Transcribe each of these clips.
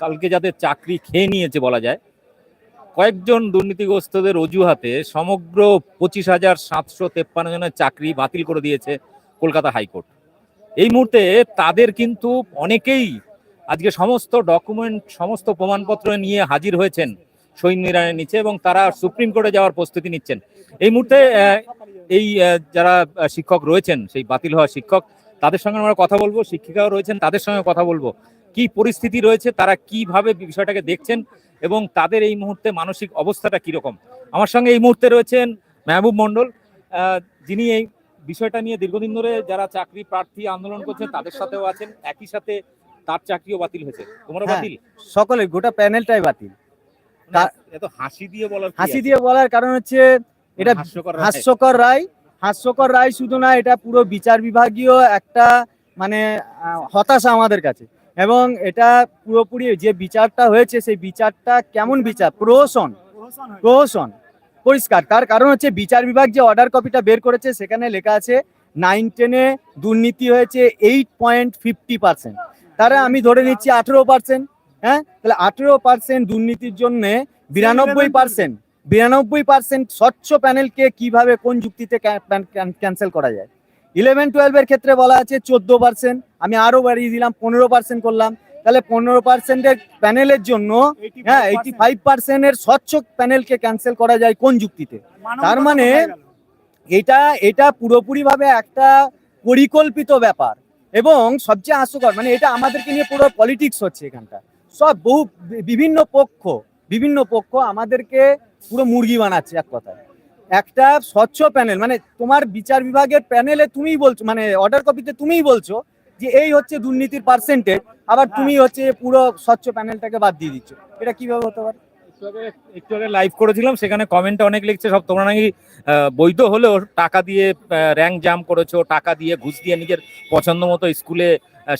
কালকে যাদের চাকরি খেয়ে নিয়েছে বলা যায়, কয়েকজন দুর্নীতিগ্রস্তদের অজুহাতে সমগ্র পঁচিশ হাজার সাতশো তেপ্পান্ন জনের চাকরি বাতিল করে দিয়েছে কলকাতা হাইকোর্ট। এই মুহূর্তে তাদের কিন্তু অনেকেই আজকে সমস্ত ডকুমেন্ট, সমস্ত প্রমাণপত্র নিয়ে হাজির হয়েছেন সৈন্য নিরানের নিচে এবং তারা সুপ্রিম কোর্টে যাওয়ার প্রস্তুতি নিচ্ছেন। এই মুহূর্তে এই যারা শিক্ষক রয়েছেন, সেই বাতিল হওয়া শিক্ষক, তাদের সঙ্গে আমরা কথা বলব, শিক্ষিকাও রয়েছেন, তাদের সঙ্গে কথা বলব। কি পরিস্থিতি রয়েছে তারা কীভাবে বিষয়টাকে দেখছেন এবং তাদের এই মুহূর্তে মানসিক অবস্থাটা কীরকম? আমার সঙ্গে এই মুহূর্তে রয়েছেন মেহবুব মন্ডল যিনি এই বিষয়টা নিয়ে দীর্ঘদিন ধরে যারা চাকরি প্রার্থী আন্দোলন করছেন তাদের সাথেও আছেন। একই সাথে তার চাকরিও বাতিল হয়েছে। তোমারও হ্যাঁ, বাতিল? সকলে গোটা প্যানেলটাই বাতিল। এত হাসি দিয়ে বলার হাসি দিয়ে বলার কারণ হচ্ছে এটা হাস্যকর রায়। হাস্যকর রায়। শুধু না এটা পুরো বিচার বিভাগীয় একটা মানে হতাশা আমাদের কাছে। এবং এটা পুরোপুরি যে বিচারটা হয়েছে, সেই বিচারটা কেমন বিচার? প্রহসন। প্রহসন। পরিষ্কার। তার কারণ হচ্ছে বিচার বিভাগ যে অর্ডার কপিটা বের করেছে, সেখানে লেখা আছে নাইন টেনে দুর্নীতি হয়েছে এইট পয়েন্ট ফিফটি পার্সেন্ট তারা আমি ধরে নিচ্ছি আঠেরো পার্সেন্ট হ্যাঁ? তাহলে আঠেরো পার্সেন্ট দুর্নীতির জন্য বিরানব্বই পার্সেন্ট বিরানব্বই পার্সেন্ট স্বচ্ছ প্যানেলকে কীভাবে কোন যুক্তিতে ক্যান্সেল করা যায়? ইলেভেন টুয়েলভের ক্ষেত্রে বলা আছে চোদ্দ পার্সেন্ট আমি আরও বাড়িয়ে দিলাম পনেরো পার্সেন্ট করলাম। তাহলে পনেরো পার্সেন্টের প্যানেলের জন্য হ্যাঁ এইটি ফাইভ পার্সেন্টের স্বচ্ছ প্যানেলকে ক্যান্সেল করা যায় কোন যুক্তিতে? তার মানে এটা এটা পুরোপুরিভাবে একটা পরিকল্পিত ব্যাপার। এবং সবচেয়ে হাস্যকর মানে এটা আমাদেরকে নিয়ে পুরো পলিটিক্স হচ্ছে এখানটা। সব বহু বিভিন্ন পক্ষ বিভিন্ন পক্ষ আমাদেরকে পুরো মুরগি বানাচ্ছে এক কথায়। একটা স্বচ্ছ প্যানেল মানে তোমার বিচার বিভাগের প্যানেলে তুমিই বলছো মানে অর্ডার কপিতে তুমিই বলছো যে এই হচ্ছে দুর্নীতির পার্সেন্টেজ আবার তুমি হচ্ছে পুরো স্বচ্ছ প্যানেলটাকে বাদ দিয়ে দিচ্ছ। এটা কীভাবে হতে পারে? একটু আগে লাইভ করেছিলাম সেখানে কমেন্টে অনেক লিখছে সব তোমরা নাকি বৈধ হলেও টাকা দিয়ে র্যাঙ্ক জাম করেছ টাকা দিয়ে ঘুষ দিয়ে নিজের পছন্দ মতো স্কুলে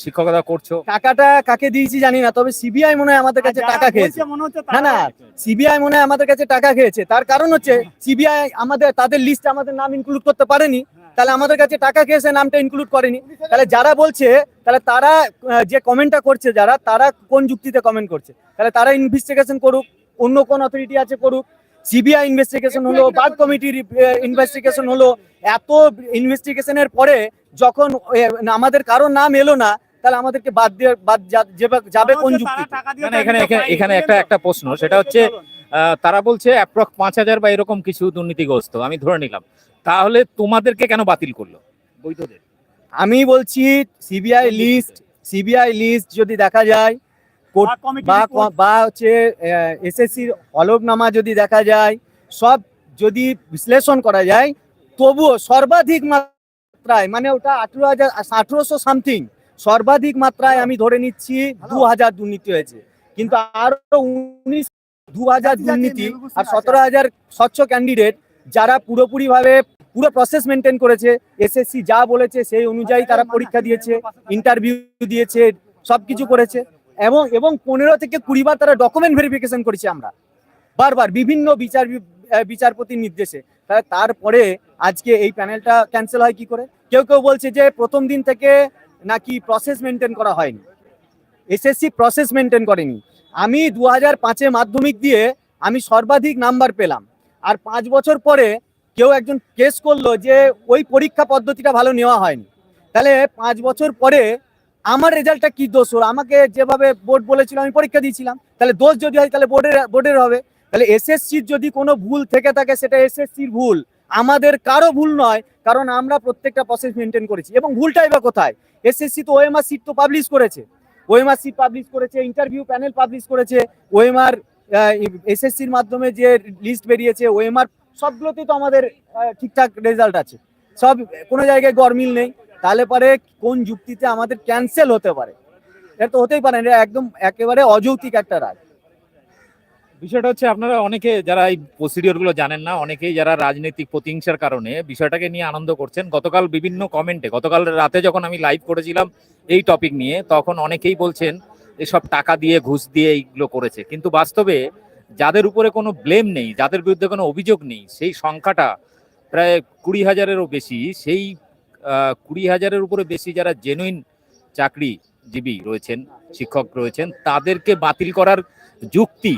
শিক্ষকতা করছ? টাকাটা কাকে দিয়েছি জানি না তবে সিবিআই মনে হয় আমাদের কাছে টাকা খেয়েছে। না না সিবিআই মনে হয় আমাদের কাছে টাকা খেয়েছে। তার কারণ হচ্ছে সিবিআই আমাদের তাদের লিস্টে আমাদের নাম ইনক্লুড করতে পারেনি। তাহলে আমাদের কাছে টাকা খেয়েছে নামটা ইনক্লুড করেনি। তাহলে যারা বলছে তাহলে তারা যে কমেন্টটা করছে যারা তারা কোন যুক্তিতে কমেন্ট করছে? তাহলে তারা ইনভেস্টিগেশন করুক অন্য কোন অথরিটি আছে করুক। সিবিআই ইনভেস্টিগেশন হলো বাদ কমিটির ইনভেস্টিগেশন হলো এত ইনভেস্টিগেশনের পরে যখন আমাদের কারও নাম এলো না তাহলে আমাদেরকে বাদ দিয়ে বাদ যা- যাবে- কোন যুক্তি এখানে এখানে একটা একটা প্রশ্ন সেটা হচ্ছে আহ, তারা বলছে অ্যাপ্রক্স পাঁচ হাজার বা এরকম কিছু দুর্নীতিগ্রস্ত আমি ধরে নিলাম। তাহলে তোমাদেরকে কেন বাতিল করল? বৈধদের। আমি বলছি সিবিআই লিস্ট সিবিআই লিস্ট যদি দেখা যায় বা হচ্ছে এসএসসির হলফনামা যদি দেখা যায় সব যদি বিশ্লেষণ করা যায় তবুও সর্বাধিক মাত্রায় মানে ওটা আঠেরো হাজার আঠেরোশো সামথিং সর্বাধিক মাত্রায় আমি ধরে নিচ্ছি দু হাজার দুর্নীতি হয়েছে। কিন্তু আরও উনিশ দু হাজার দুর্নীতি আর সতেরো হাজার স্বচ্ছ ক্যান্ডিডেট যারা পুরোপুরি ভাবে পুরো প্রসেস মেনটেন করেছে এসএসসি যা বলেছে সেই অনুযায়ী তারা পরীক্ষা দিয়েছে ইন্টারভিউ দিয়েছে সবকিছু করেছে। এবং এবং পনেরো থেকে কুড়ি বার তারা ডকুমেন্ট ভেরিফিকেশন করেছি আমরা। বারবার বিভিন্ন বিচার বিচারপতির নির্দেশে। তারপরে আজকে এই প্যানেলটা ক্যান্সেল হয় কি করে? কেউ কেউ বলছে যে প্রথম দিন থেকে নাকি প্রসেস মেনটেন করা হয়নি। এসএসসি প্রসেস মেনটেন করেনি। আমি দু হাজার পাঁচে মাধ্যমিক দিয়ে আমি সর্বাধিক নাম্বার পেলাম। আর পাঁচ বছর পরে কেউ একজন কেস করল যে ওই পরীক্ষা পদ্ধতিটা ভালো নেওয়া হয়নি। তাহলে পাঁচ বছর পরে আমার রেজাল্টটা কি দোষ হলো? আমাকে যেভাবে বোর্ড বলেছিল, আমি পরীক্ষা দিয়েছিলাম। তাহলে দোষ যদি হয়, তাহলে বোর্ডের বোর্ডের হবে। তাহলে এসএসসির যদি কোনো ভুল থেকে থাকে, সেটা এসএসসির ভুল। আমাদের কারও ভুল নয়, কারণ আমরা প্রত্যেকটা প্রসেস মেনটেন করেছি। এবং ভুলটাই বা কোথায়? এসএসসি তো ওএমআর সিট তো পাবলিশ করেছে। ওএমআর সিট পাবলিশ করেছে ইন্টারভিউ প্যানেল পাবলিশ করেছে। ওএমআর এসএসসির মাধ্যমে যে লিস্ট বেরিয়েছে ওএমআর সবগুলোতেই তো আমাদের ঠিকঠাক রেজাল্ট আছে। সব, কোনো জায়গায় গরমিল নেই। তাহলে পরে কোন যুক্তিতে আমাদের ক্যান্সেল হতে পারে? এটা তো হতেই পারে এটা একদম একেবারে অযৌক্তিক একটা রায়। বিষয়টা হচ্ছে আপনারা অনেকে যারা এই প্রসিডিওরগুলো জানেন না, অনেকেই যারা রাজনৈতিক প্রতিহিংসার কারণে বিষয়টাকে নিয়ে আনন্দ করছেন, গতকাল বিভিন্ন কমেন্টে গতকাল রাতে যখন আমি লাইভ করেছিলাম এই টপিক নিয়ে, তখন অনেকেই বলছেন, এসব টাকা দিয়ে, ঘুষ দিয়ে এইগুলো করেছে। কিন্তু বাস্তবে যাদের উপরে কোনো ব্লেম নেই, যাদের বিরুদ্ধে কোনো অভিযোগ নেই, সেই সংখ্যাটা প্রায় কুড়ি হাজারেরও বেশি, সেই কুড়ি হাজারের উপরে বেশি যারা জেনুইন চাকরিজীবী রয়েছেন, শিক্ষক রয়েছেন, তাদেরকে বাতিল করার যুক্তি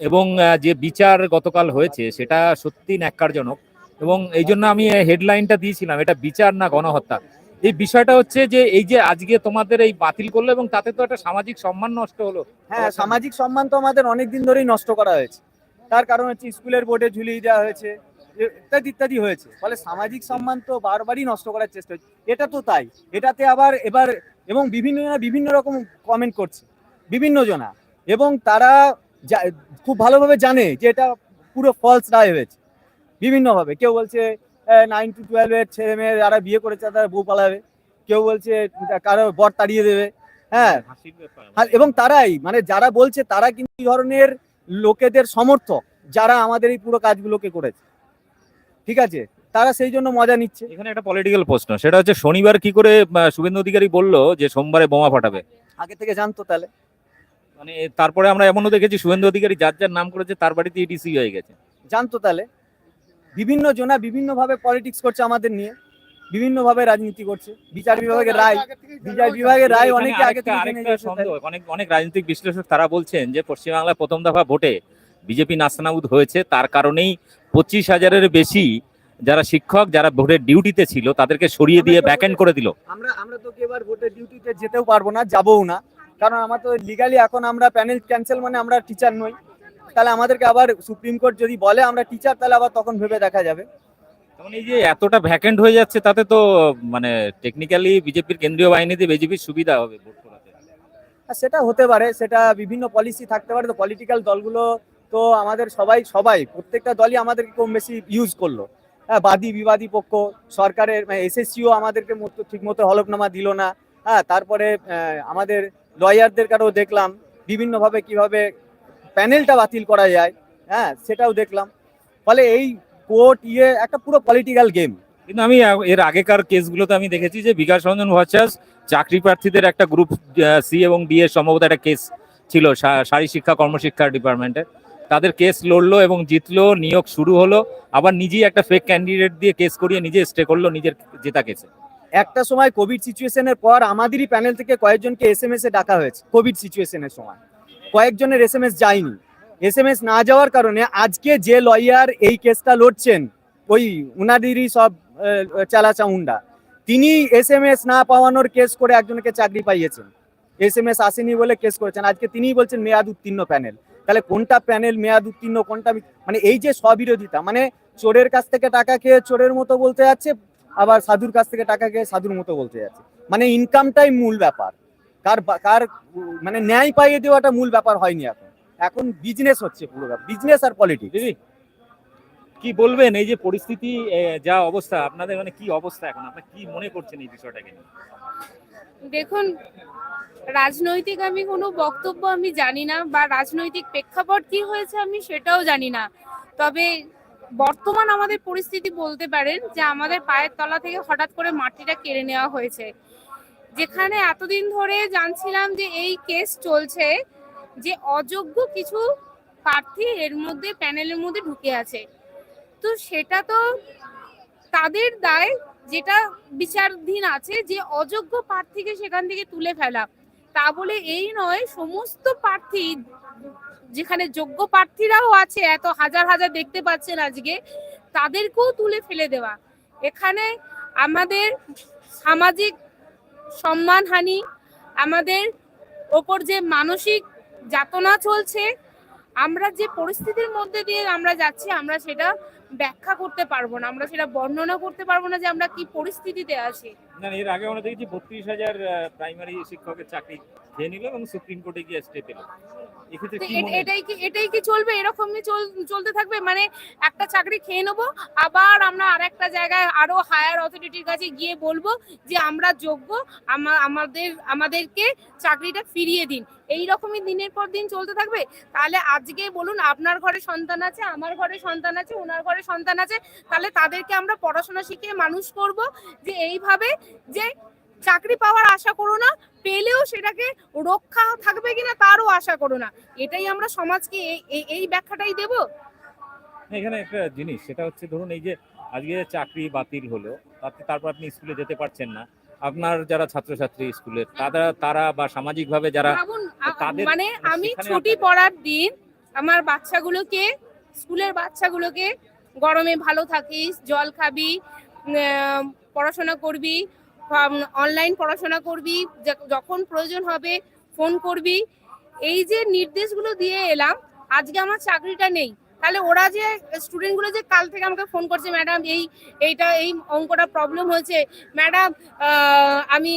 এবং যে বিচার গতকাল হয়েছে সেটা সত্যি ন্যাক্কারজনক এবং এই জন্য আমি হেডলাইনটা দিয়েছিলাম, এটা বিচার না গণহত্যা। এই বিষয়টা হচ্ছে যে এই যে আজকে তোমাদের এই বাতিল করল এবং তাতে তো একটা সামাজিক সম্মান নষ্ট হলো। হ্যাঁ সামাজিক সম্মান তো আমাদের অনেকদিন ধরেই নষ্ট করা হয়েছে। তার কারণ হচ্ছে স্কুলের বোর্ডে ঝুলিয়ে দেওয়া হয়েছে ইত্যাদি ইত্যাদি হয়েছে। ফলে সামাজিক সম্মান তো বারবারই নষ্ট করার চেষ্টা হচ্ছে। এটা তো তাই। এটাতে আবার এবার এবং বিভিন্ন জনা বিভিন্ন রকম কমেন্ট করছে। বিভিন্ন জনা এবং তারা খুব ভালোভাবে জানে যে এটা পুরো ফলস রায় হয়েছে। বিভিন্নভাবে। কেউ বলছে নাইন টু টুয়েলভের ছেলে মেয়ে যারা বিয়ে করেছে তারা বউ পালাবে। কেউ বলছে কারও বর তাড়িয়ে দেবে। হ্যাঁ। আর এবং তারাই মানে যারা বলছে তারা কিন্তু এই ধরনের লোকেদের সমর্থক যারা আমাদের এই পুরো কাজগুলোকে করেছে? ঠিক আছে? তারা সেই জন্য মজা নিচ্ছে। এখানে একটা পলিটিক্যাল প্রশ্ন সেটা হচ্ছে শনিবার কি করে শুভেন্দু অধিকারী বলল যে সোমবারে বোমা ফাটাবে। আগে থেকে জানতো তাহলে। মানে তারপরে আমরা এমনও দেখেছি শুভেন্দু অধিকারী যার যার নাম করেছে তার বাড়িতে ইডিসি হয়ে গেছে। জানতো তাহলে। বিভিন্ন জনা বিভিন্নভাবে পলিটিক্স করছে আমাদের নিয়ে বিভিন্নভাবে রাজনীতি করছে। বিচার বিভাগের রায় বিচার বিভাগের রায় অনেকে আগে অনেক অনেক রাজনৈতিক বিশ্লেষক তারা বলছেন যে পশ্চিমবাংলায় প্রথম দফা ভোটে বিজেপি নাস্তানাবুদ হয়েছে তার কারণেই পঁচিশ হাজারের বেশি যারা শিক্ষক যারা ভোটের ডিউটিতে ছিল তাদেরকে সরিয়ে দিয়ে ব্যাকএন্ড করে দিল। আমরা আমরা তো এবার ভোটের ডিউটিতে যেতেও পারব না যাবও না। কারণ আমার তো লিগালি এখন আমরা প্যানেল ক্যান্সেল মানে আমরা টিচার নই। তাহলে আমাদেরকে আবার সুপ্রিম কোর্ট যদি বলে আমরা টিচার তাহলে আবার তখন ভেবে দেখা যাবে। এই যে এতটা ভ্যাকেন্ট হয়ে যাচ্ছে তাতে তো মানে টেকনিক্যালি বিজেপির কেন্দ্রীয় বাহিনীতে বিজেপির সুবিধা হবে ভোট করাতে। আর সেটা হতে পারে সেটা বিভিন্ন পলিসি থাকতে পারে। তো পলিটিক্যাল দলগুলো তো আমাদের সবাই সবাই, প্রত্যেকটা দলই আমাদেরকে কম বেশি ইউজ করল। হ্যাঁ বাদী, বিবাদী পক্ষ, সরকারের এসএসসিও আমাদেরকে মতো ঠিক মতো হলফনামা দিল না। হ্যাঁ তারপরে আমাদের লয়ারদের কাছেও দেখলাম, বিভিন্নভাবে কীভাবে প্যানেলটা বাতিল করা যায়। হ্যাঁ সেটাও দেখলাম। ফলে এই কোর্ট ইয়ে একটা পুরো পলিটিক্যাল গেম কিন্তু আমি এর আগেকার কেসগুলোতে আমি দেখেছি যে বিকাশ রঞ্জন ভার্সাস চাকরি প্রার্থীদের একটা গ্রুপ সি এবং ডি এর সম্ভবত একটা কেস ছিল শারী শিক্ষা কর্মশিক্ষা ডিপার্টমেন্টে তাদের কেস লড়লো এবং জিতলো নিয়োগ শুরু হলো আবার নিজেই একটা ফেক ক্যান্ডিডেট দিয়ে কেস করিয়ে নিজে স্টে করল নিজের জেতা কেসে একটা সময় কোভিড সিচুয়েশনের পর আমাদেরই প্যানেল থেকে কয়েকজনকে এস এম এস এ ডাকা হয়েছে কোভিড সিচুয়েশনের সময়। কয়েকজনের এস এম এস যায়নি। এস এম এস না যাওয়ার কারণে আজকে যে লয়ার এই কেসটা লড়ছেন ওই উনাদেরই সব আহ, চালাচাউন্ডা তিনি এস এম এস না পাওয়ানোর কেস করে একজনকে চাকরি পাইয়েছেন। এস এম এস আসেনি বলে কেস করেছেন। আজকে তিনিই বলছেন মেয়াদ উত্তীর্ণ প্যানেল তাহলে কোনটা প্যানেল মেয়াদ উত্তীর্ণ, কোনটা মানে এই যে স্ববিরোধিতা মানে চোরের কাছ থেকে টাকা খেয়ে চোরের মতো বলতে যাচ্ছে, আবার সাধুর কাছ থেকে টাকা খেয়ে সাধুর মতো বলতে যাচ্ছে। মানে ইনকামটাই মূল ব্যাপার। কার কার মানে ন্যায় পাইয়ে দেওয়াটা মূল ব্যাপার হয়নি এখন। এখন বিজনেস হচ্ছে পুরো বিজনেস আর পলিটিক্স দিদি, কি বলবেন? এই যে পরিস্থিতি যা অবস্থা, আপনাদের মানে কি অবস্থা এখন? আপনার কি মনে করছেন এই বিষয়টাকে নিয়ে? দেখুন, রাজনৈতিক আমি কোনো বক্তব্য আমি জানি না বা রাজনৈতিক প্রেক্ষাপট কি হয়েছে আমি সেটাও জানি না। তবে বর্তমান আমাদের পরিস্থিতি বলতে পারেন যে আমাদের পায়ের তলা থেকে হঠাৎ করে মাটিটা কেড়ে নেওয়া হয়েছে। যেখানে এতদিন ধরে জানছিলাম যে এই কেস চলছে যে অযোগ্য কিছু প্রার্থী এর মধ্যে, প্যানেলের মধ্যে ঢুকে আছে। তো সেটা তো তাদের দায় যেটা বিচারাধীন আছে যে অযোগ্য প্রার্থীকে সেখান থেকে তুলে ফেলা। তা বলে এই নয়, সমস্ত প্রার্থী, যেখানে যোগ্য প্রার্থীরাও আছে, এত হাজার হাজার দেখতে পাচ্ছেন আজকে, তাদেরকেও তুলে ফেলে দেওয়া। এখানে আমাদের সামাজিক সম্মানহানি, আমাদের ওপর যে মানসিক যাতনা চলছে আমরা যে পরিস্থিতির মধ্যে দিয়ে আমরা যাচ্ছি, আমরা সেটা ব্যাখ্যা করতে পারব না, আমরা সেটা বর্ণনা করতে পারব না যে আমরা কি পরিস্থিতিতে আছি। না এর আগে আমরা দেখেছি বত্রিশ হাজার প্রাইমারি শিক্ষকের চাকরি খেয়ে নিল এবং সুপ্রিম কোর্টে গিয়ে স্টে পেল এটাই কি এটাই কি চলবে? এরকমই চল- চলতে থাকবে? মানে একটা চাকরি খেয়ে নেব আবার আমরা আরেকটা জায়গায় আরও হায়ার অথরিটির কাছে গিয়ে বলব যে আমরা যোগ্য আমাদের আমাদেরকে চাকরিটা ফিরিয়ে দিন। এই রকমই দিনের পর দিন চলতে থাকবে? তাহলে আজকে বলুন আপনার ঘরে সন্তান আছে আমার ঘরে সন্তান আছে ওনার ঘরে সন্তান আছে তাহলে তাদেরকে আমরা পড়াশোনা শিখিয়ে মানুষ করব যে এইভাবে যে চাকরি পাওয়ার আশা করো না পেলেও সেটাকে রক্ষা থাকবে কিনা তারও আশা করো না। এটাই আমরা সমাজকে এই- ব্যাখ্যাটাই দেব। এখানে একটা জিনিস সেটা হচ্ছে ধরুন এই যে আজকে চাকরি বাতিল হলো তাতে তারপর আপনি স্কুলে যেতে পারছেন না। আপনার যারা ছাত্রছাত্রী স্কুলের তারা তারা বা সামাজিকভাবে যারা মানে আমি ছুটি পড়ার দিন আমার বাচ্চাগুলোকে স্কুলের বাচ্চাগুলোকে গরমে ভালো থাকিস জল খাবি পড়াশোনা করবি অনলাইন পড়াশোনা করবি যখন প্রয়োজন হবে ফোন করবি। এই যে নির্দেশগুলো দিয়ে এলাম আজকে আমার চাকরিটা নেই। তাহলে ওরা যে স্টুডেন্টগুলো যে কাল থেকে আমাকে ফোন করছে ম্যাডাম এই এইটা এই অঙ্কটা প্রবলেম হয়েছে। ম্যাডাম আমি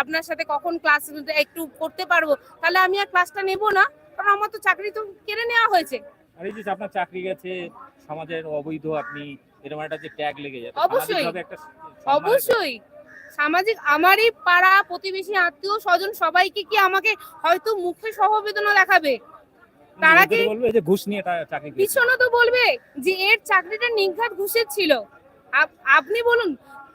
আপনার সাথে কখন ক্লাস একটু করতে পারব? তাহলে আমি আর ক্লাসটা নেব না কারণ আমার তো চাকরি তো কেড়ে নেওয়া হয়েছে। আর এই যে আপনার চাকরি গেছে সমাজের অবৈধ আপনি এরকম একটা যে ট্যাগ লেগে যায়। অবশ্যই। একটা অবশ্যই। সামাজিক আমারই পাড়া প্রতিবেশী আত্মীয় স্বজন সবাইকে কি আমাকে হয়তো মুখে সহবেদনা দেখাবে? তারা কি- বলবে যে ঘুষ নিয়ে চাকরি পিছনে তো বলবে যে এর চাকরিটা নিঘাত ঘুষের ছিল। আপ- আপনি বলুন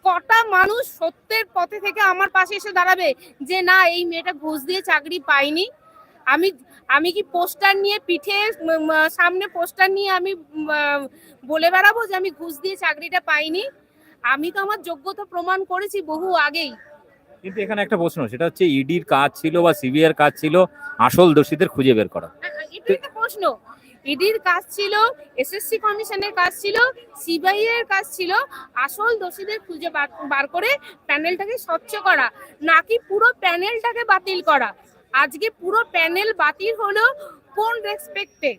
কটা মানুষ সত্যের পথে থেকে আমার পাশে এসে দাঁড়াবে যে না এই মেয়েটা ঘুষ দিয়ে চাকরি পায়নি? আমি আমি কি পোস্টার নিয়ে পিঠে সামনে পোস্টার নিয়ে আমি বলে বেড়াবো যে আমি ঘুষ দিয়ে চাকরিটা পাইনি? আমি তো আমার যোগ্যতা প্রমাণ করেছি বহু আগেই। কিন্তু এখানে একটা প্রশ্ন সেটা হচ্ছে ইডির কাজ ছিল বা সিবিআর কাজ ছিল আসল দোষীদের খুঁজে বের করা। এটা একটা প্রশ্ন। ইডির কাজ ছিল এসএসসি কমিশনের কাজ ছিল সিবিআই এর কাজ ছিল আসল দোষীদের খুঁজে বার- বার করে প্যানেলটাকে স্বচ্ছ করা নাকি পুরো প্যানেলটাকে বাতিল করা। আজকে পুরো প্যানেল বাতিল হলো কোন রেসপেক্টে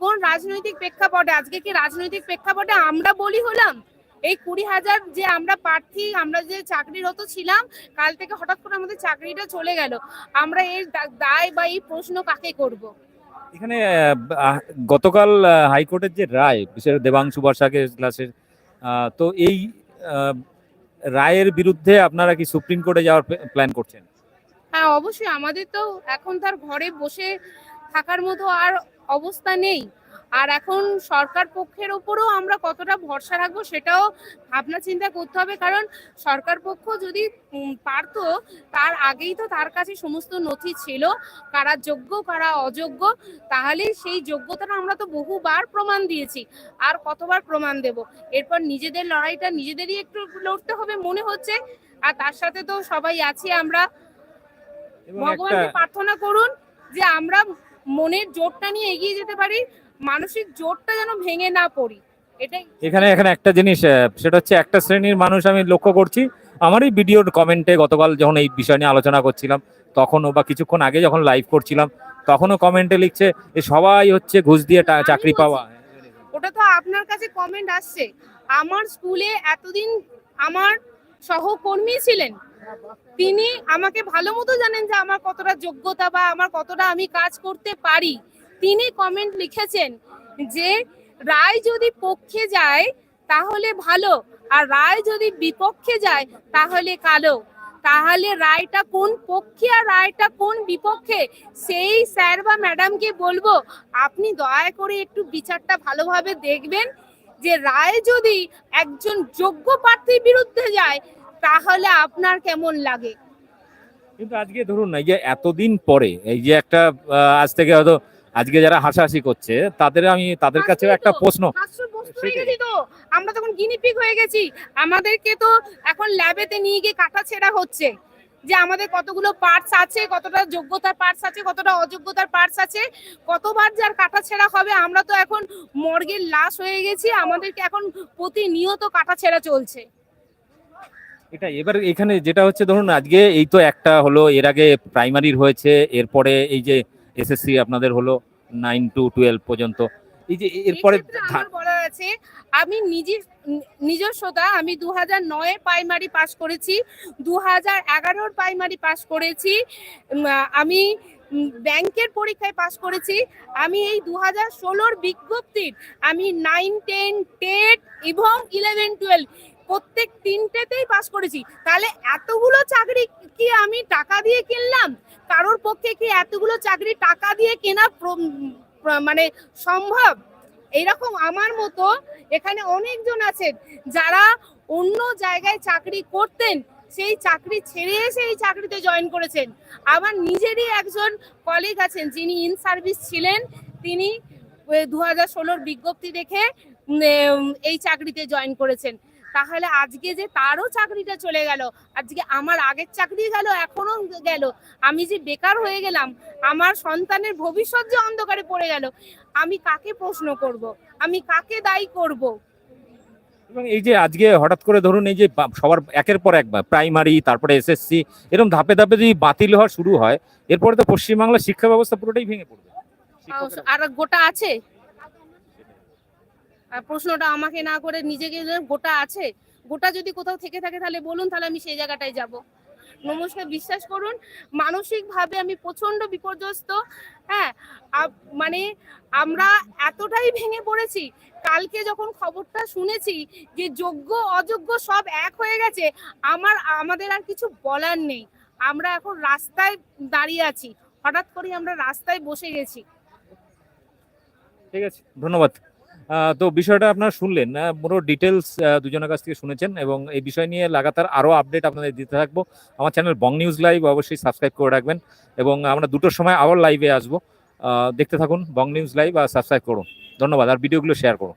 কোন রাজনৈতিক প্রেক্ষাপটে? আজকে কি রাজনৈতিক প্রেক্ষাপটে আমরা বলি হলাম? এই কুড়ি হাজার যে আমরা প্রার্থী আমরা যে চাকরিরত ছিলাম কাল থেকে হঠাৎ করে আমাদের চাকরিটা চলে গেল। আমরা এর দায় বা এই প্রশ্ন কাকে করব? এখানে গতকাল হাইকোর্টের যে রায় বিশেষ দেবাংশু বর্ষাকের ক্লাসের তো এই রায়ের বিরুদ্ধে আপনারা কি সুপ্রিম কোর্টে যাওয়ার প্ল্যান করছেন? হ্যাঁ অবশ্যই। আমাদের তো এখন তার ঘরে বসে থাকার মতো আর অবস্থা নেই। আর এখন সরকার পক্ষের ওপরও আমরা কতটা ভরসা রাখব সেটাও ভাবনা চিন্তা করতে হবে। কারণ সরকার পক্ষ যদি পারতো তার আগেই তো তার কাছে সমস্ত নথি ছিল। কারা যোগ্য কারা অযোগ্য তাহলে সেই যোগ্যতাটা আমরা তো বহুবার প্রমাণ দিয়েছি। আর কতবার প্রমাণ দেব? এরপর নিজেদের লড়াইটা নিজেদেরই একটু লড়তে হবে মনে হচ্ছে। আর তার সাথে তো সবাই আছি আমরা। ভগবানকে প্রার্থনা করুন যে আমরা মনের জোরটা নিয়ে এগিয়ে যেতে পারি। মানসিক জোরটা যেন ভেঙে না পড়ি এটাই। এখানে এখানে একটা জিনিস সেটা হচ্ছে একটা শ্রেণির মানুষ আমি লক্ষ্য করছি আমারই ভিডিওর কমেন্টে গতকাল যখন এই বিষয় নিয়ে আলোচনা করছিলাম তখনও বা কিছুক্ষণ আগে যখন লাইভ করছিলাম তখনও কমেন্টে লিখছে যে সবাই হচ্ছে ঘুষ দিয়ে চাকরি পাওয়া। ওটা তো আপনার কাছে কমেন্ট আসছে। আমার স্কুলে এতদিন আমার সহকর্মী ছিলেন তিনি আমাকে ভালো মতো জানেন যে আমার কতটা যোগ্যতা বা আমার কতটা আমি কাজ করতে পারি। তিনি কমেন্ট লিখেছেন যে, রায় যদি পক্ষে যায় তাহলে ভালো, আর রায় যদি বিপক্ষে যায় তাহলে কালো। তাহলে রায়টা কোন পক্ষে আর রায়টা কোন বিপক্ষে? সেই স্যার বা ম্যাডামকে বলব, আপনি দয়া করে একটু বিচারটা ভালোভাবে দেখবেন যে, রায় যদি একজন যোগ্য প্রার্থীর বিরুদ্ধে যায়, তাহলে আপনার কেমন লাগে? কিন্তু আজকে ধরুন না যে এতদিন পরে, এই যে একটা আজ থেকে হয়তো আজকে যারা হাসাহাসি করছে তাদের আমি তাদের কাছেও একটা প্রশ্ন। আমরা তখন গিনিপিক হয়ে গেছি। আমাদেরকে তো এখন ল্যাবেতে নিয়ে গিয়ে কাটা ছেঁড়া হচ্ছে। যে আমাদের কতগুলো পার্টস আছে কতটা যোগ্যতার পার্টস আছে কতটা অযোগ্যতার পার্টস আছে কতবার যার কাটা ছেঁড়া হবে আমরা তো এখন মর্গের লাশ হয়ে গেছি। আমাদেরকে এখন প্রতিনিয়ত কাটা ছেঁড়া চলছে। এটা এবার এখানে যেটা হচ্ছে ধরুন আজকে এই তো একটা হলো এর আগে প্রাইমারির হয়েছে এরপরে এই যে এসএসসি আপনাদের হলো নাইন টু টুয়েলভ পর্যন্ত। এই যে এরপরে আছে আমি নিজে নিজস্বতা আমি দু হাজার নয়ের প্রাইমারি পাস করেছি দু হাজার এগারোর প্রাইমারি পাস করেছি আমি ব্যাংকের পরীক্ষায় পাস করেছি আমি এই দু হাজার ষোলোর বিজ্ঞপ্তির আমি নাইন টেন টেট এবং ইলেভেন টুয়েলভ প্রত্যেক তিনটেতেই পাস করেছি। তাহলে এতগুলো চাকরি কি আমি টাকা দিয়ে কিনলাম? কারোর পক্ষে কি এতগুলো চাকরি টাকা দিয়ে কেনা মানে সম্ভব? এইরকম আমার মতো এখানে অনেকজন আছেন যারা অন্য জায়গায় চাকরি করতেন, সেই চাকরি ছেড়ে এসে এই চাকরিতে জয়েন করেছেন। আমার নিজেরই একজন কলিগ আছেন যিনি ইন সার্ভিস ছিলেন, তিনি দু হাজার ষোলোর বিজ্ঞপ্তি দেখে এই চাকরিতে জয়েন করেছেন। তাহলে আজকে যে তারও চাকরিটা চলে গেল আজকে আমার আগের চাকরি গেল এখনও গেল। আমি যে বেকার হয়ে গেলাম আমার সন্তানের ভবিষ্যৎ যে অন্ধকারে পড়ে গেল আমি কাকে প্রশ্ন করব? আমি কাকে দায়ী করব? এবং এই যে আজকে হঠাৎ করে ধরুন এই যে সবার একের পর এক প্রাইমারি তারপরে এসএসসি এরকম ধাপে ধাপে যদি বাতিল হওয়া শুরু হয় এরপরে তো পশ্চিমবাংলার শিক্ষা ব্যবস্থা পুরোটাই ভেঙে পড়বে। আর গোটা আছে? প্রশ্নটা আমাকে না করে নিজেকে গোটা আছে, গোটা যদি কোথাও থেকে থাকে তাহলে বলুন, তাহলে আমি সেই জায়গাটায় যাব। নমস্কার, বিশ্বাস করুন মানসিক ভাবে আমি প্রচণ্ড বিপর্যস্ত হ্যাঁ মানে আমরা এতটাই ভেঙে পড়েছি, কালকে যখন খবরটা শুনেছি যে যোগ্য, অযোগ্য সব এক হয়ে গেছে, আমার, আমাদের আর কিছু বলার নেই। আমরা এখন রাস্তায় দাঁড়িয়ে আছি, হঠাৎ করে আমরা রাস্তায় বসে গেছি। ঠিক আছে, ধন্যবাদ। তো বিষয়টা আপনারা শুনলেন পুরো ডিটেলস দুজনের কাছ থেকে শুনেছেন এবং এই বিষয় নিয়ে লাগাতার আরও আপডেট আপনাদের দিতে থাকব। আমার চ্যানেল বং নিউজ লাইভ অবশ্যই সাবস্ক্রাইব করে রাখবেন এবং আমরা দুটোর সময় আবার লাইভে আসব। দেখতে থাকুন বং নিউজ লাইভ আর সাবস্ক্রাইব করুন। ধন্যবাদ, আর ভিডিওগুলো শেয়ার করুন।